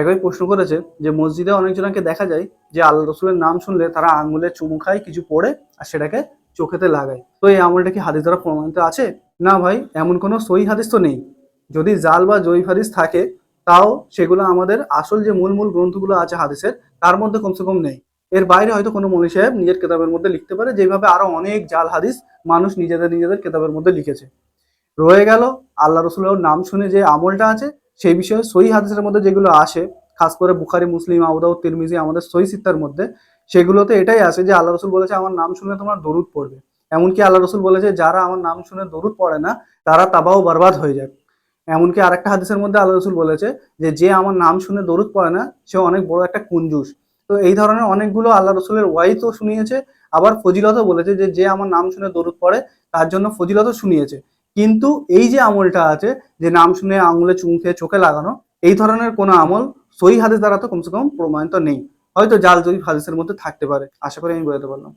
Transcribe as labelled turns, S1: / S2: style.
S1: একই প্রশ্ন করেছে যে মসজিদে অনেকজনকে দেখা যায় যে আল্লাহ রসুলের নাম শুনলে তারা আঙুলে চুমু খায়, কিছু পড়ে আর সেটাকে চোখেতে লাগায়। তো এই আমলটা কি হাদিস দ্বারা প্রমাণিত আছে? না ভাই, এমন কোনো সই হাদিস তো নেই। যদি জাল বা জয়ীফ হাদিস থাকে, তাও সেগুলো আমাদের আসল যে মূল মূল গ্রন্থগুলো আছে হাদিসের, তার মধ্যে কমসে কম নেই। এর বাইরে হয়তো কোনো মনি সাহেব নিজের কেতাবের মধ্যে লিখতে পারে, যেভাবে আরও অনেক জাল হাদিস মানুষ নিজেদের নিজেদের কেতাবের মধ্যে লিখেছে। রয়ে গেল, আল্লাহ রসুলের নাম শুনে যে আমলটা আছে সেই বিষয়ে সই হাদিসের মধ্যে যেগুলো আসে, খাস করে বুখারি, মুসলিম আউদাউ তিরমিজি, আমাদের সই সিত্তার মধ্যে, সেগুলোতে এটাই আছে যে আল্লাহ রসুল বলেছে, আমার নাম শুনে তোমার দরুদ পড়বে। এমনকি আল্লাহ রসুল বলেছে, যারা আমার নাম শুনে দরুদ পড়ে না, তারা তাবাও বরবাদ হয়ে যায়। এমনকি আরেকটা হাদিসের মধ্যে আল্লাহ রসুল বলেছে যে যে আমার নাম শুনে দরুদ পড়ে না, সে অনেক বড় একটা কুঞ্জুস। তো এই ধরনের অনেকগুলো আল্লাহ রসুলের ওয়াইতও শুনিয়েছে, আবার ফজিলতও বলেছে যে যে আমার নাম শুনে দরুদ পড়ে, তার জন্য ফজিলতও শুনিয়েছে। কিন্তু এই যে আমলটা আছে, যে নাম শুনে আঙুলে চুম খেয়ে চোখে লাগানো, এই ধরনের কোনো আমল সই হাদিস দ্বারা তো কমসে কম প্রমাণিত নেই। হয়তো জাল জয়ী হাদিসের মধ্যে থাকতে পারে। আশা করি আমি বোঝাতে পারলাম।